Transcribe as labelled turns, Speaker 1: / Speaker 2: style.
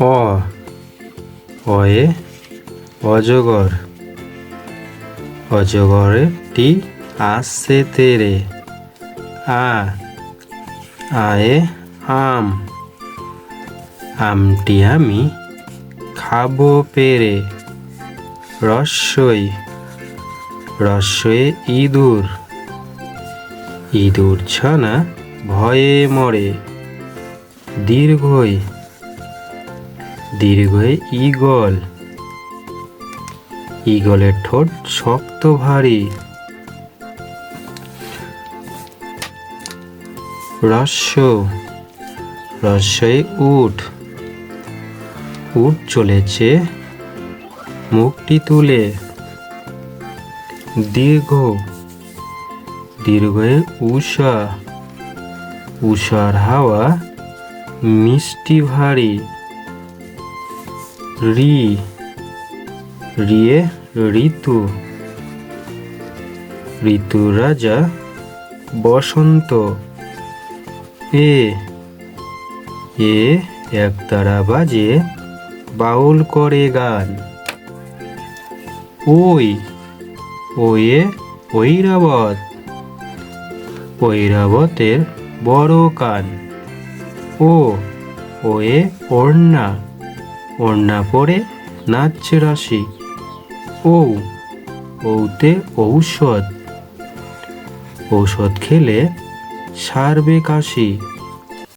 Speaker 1: অ, অয়ে, অজগর। অজগরটি আসছে তেরে। আ, আয়ে আম। আমটি আমি খাব পেরে। রস্যই রস্যয়ে ইঁদুর। ইঁদুর ছানা ভয়ে মরে। দীর্ঘই দীর্ঘয়ে ঈগল। ঈগলের ঠোঁট শক্ত ভারী। রস্য রস্যই উঠ। উঠ চলেছে মুখটি তুলে। দীর্ঘ। দীর্ঘয়ে উষা উষার হাওয়া মিষ্টি ভারী। রি, রিয়ে ঋতু। ঋতু রাজা বসন্ত। এ এ একতারা বাজে বাউল করে গান। ওই, ওয়ে ঐরাবত। ঐরাবতের বড় কান। ও, ওয়ে ওড়না। ওড়না পরে নাচছে রাশি ঔ ঔতে ঔষধ। ঔষধ খেলে সারবে কাশি।